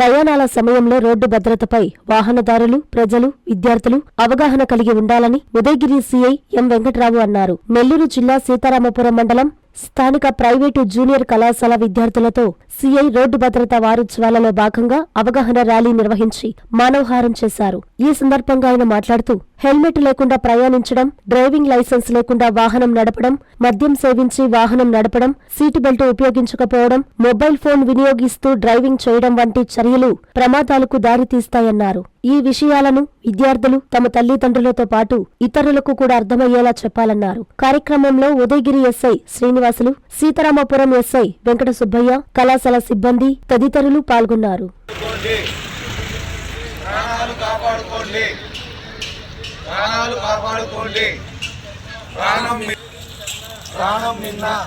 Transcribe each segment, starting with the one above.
ప్రయాణాల సమయంలో రోడ్డు భద్రతపై వాహనదారులు ప్రజలు విద్యార్థులు అవగాహన కలిగి ఉండాలని ఉదయగిరి సీఐ ఎం వెంకట్రావు అన్నారు. నెల్లూరు జిల్లా సీతారామపురం మండలం స్థానిక ప్రైవేటు జూనియర్ కళాశాల విద్యార్థులతో సీఐ రోడ్డు భద్రతా వారోత్సవాలలో భాగంగా అవగాహన ర్యాలీ నిర్వహించి మానవహారం చేశారు. ఈ సందర్భంగా ఆయన మాట్లాడుతూ హెల్మెట్ లేకుండా ప్రయాణించడం డ్రైవింగ్ లైసెన్స్ లేకుండా వాహనం నడపడం మద్యం సేవించి వాహనం నడపడం సీటు బెల్ట్ ఉపయోగించకపోవడం మొబైల్ ఫోన్ వినియోగిస్తూ డ్రైవింగ్ చేయడం వంటి చర్యలు ప్రమాదాలకు దారితీస్తాయన్నారు. ఈ విషయాలను విద్యార్థులు తమ తల్లిదండ్రులతో పాటు ఇతరులకు కూడా అర్థమయ్యేలా చెప్పాలన్నారు. కార్యక్రమంలో ఉదయగిరి ఎస్ఐ శ్రీనివాసులు సీతారామపురం ఎస్ఐ వెంకట సుబ్బయ్య కళాశాల సిబ్బంది తదితరులు పాల్గొన్నారు. ప్రాణాలు కాపాడుకోండి. ప్రాణాలు కాపాడుకోండి. ప్రాణం మి- ప్రాణం నిన్న.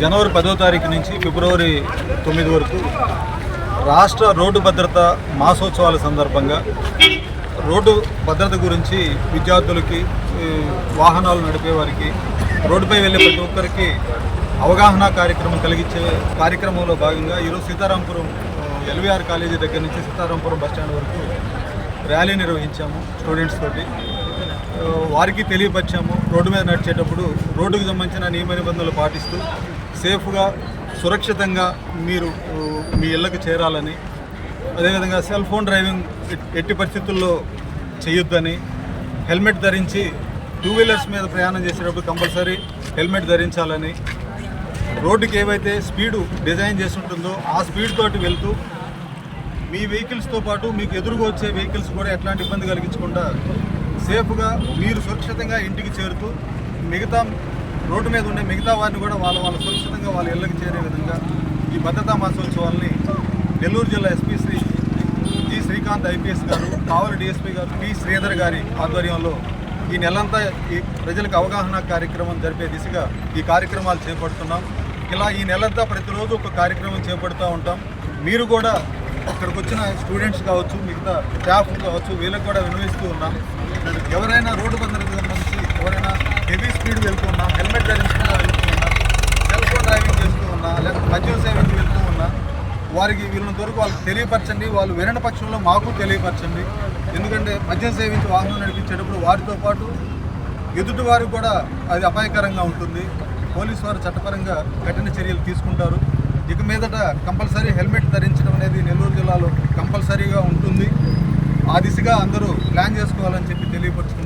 జనవరి పదో తారీఖు నుంచి ఫిబ్రవరి తొమ్మిది వరకు రాష్ట్ర రోడ్డు భద్రత మాసోత్సవాల సందర్భంగా రోడ్డు భద్రత గురించి విద్యార్థులకి వాహనాలు నడిపే వారికి రోడ్డుపై వెళ్ళే ప్రతి ఒక్కరికి అవగాహన కార్యక్రమం కలిగించే కార్యక్రమంలో భాగంగా ఈరోజు సీతారాంపురం ఎల్వీఆర్ కాలేజీ దగ్గర నుంచి సీతారాంపురం బస్టాండ్ వరకు ర్యాలీ నిర్వహించాము స్టూడెంట్స్ తోటి. వారికి తెలియపరిచాము. రోడ్డు మీద నడిచేటప్పుడు రోడ్డుకు సంబంధించిన నియమ నిబంధనలు పాటిస్తూ సేఫ్గా సురక్షితంగా మీరు మీ ఇళ్ళకు చేరాలని అదేవిధంగా సెల్ ఫోన్ డ్రైవింగ్ ఎట్టి పరిస్థితుల్లో చేయొద్దని హెల్మెట్ ధరించి టూ వీలర్స్ మీద ప్రయాణం చేసేటప్పుడు కంపల్సరీ హెల్మెట్ ధరించాలని రోడ్డుకి ఏవైతే స్పీడు డిజైన్ చేసి ఉంటుందో ఆ స్పీడ్ తోటి వెళ్తూ మీ వెహికల్స్తో పాటు మీకు ఎదురుగా వచ్చే వెహికల్స్ కూడా ఎట్లాంటి ఇబ్బంది కలిగించకుండా సేఫ్గా మీరు సురక్షితంగా ఇంటికి చేరుతూ మిగతా రోడ్డు మీద ఉండే మిగతా వారిని కూడా వాళ్ళ వాళ్ళ సురక్షితంగా వాళ్ళ ఇళ్ళకి చేరే విధంగా ఈ భద్రతా మాసోత్సవాల్ని నెల్లూరు జిల్లా SP Shri G Srikanth IPS గారు కావలి డిఎస్పీ గారు పి శ్రీధర్ గారి ఆధ్వర్యంలో ఈ నెలంతా ఈ ప్రజలకు అవగాహన కార్యక్రమం జరిపే దిశగా ఈ కార్యక్రమాలు చేపడుతున్నాం. ఇలా ఈ నెలంతా ప్రతిరోజు ఒక కార్యక్రమం చేపడుతూ ఉంటాం. మీరు కూడా ఇక్కడికి వచ్చిన స్టూడెంట్స్ కావచ్చు మిగతా స్టాఫ్ కావచ్చు వీళ్ళకి కూడా వినిపిస్తూ ఉన్నాం. ఎవరైనా రోడ్డు భద్రతకు సంబంధించి ఎవరైనా హెవీ స్పీడ్ వెళ్తూ ఉన్నా హెల్మెట్ ధరించకుండా వెళ్తూ ఉన్నా సెల్ ఫోన్ డ్రైవింగ్ చేస్తూ ఉన్నా లేకపోతే మద్యం సేవించి వెళ్తూ ఉన్నా వారికి వీళ్ళని వరకు వాళ్ళకి తెలియపరచండి వాళ్ళు వినని పక్షంలో మాకు తెలియపరచండి. ఎందుకంటే మద్యం సేవించి వాహనం నడిపించేటప్పుడు వారితో పాటు ఎదుటి వారికి కూడా అది అపాయకరంగా ఉంటుంది. పోలీసు వారు చట్టపరంగా కఠిన చర్యలు తీసుకుంటారు. ఇక మీదట కంపల్సరీ హెల్మెట్ ధరించడం అనేది నెల్లూరు జిల్లాలో కంపల్సరీగా ఉంటుంది. ఆ దిశగా అందరూ ప్లాన్ చేసుకోవాలని చెప్పి తెలియపరుచుకుంటున్నాను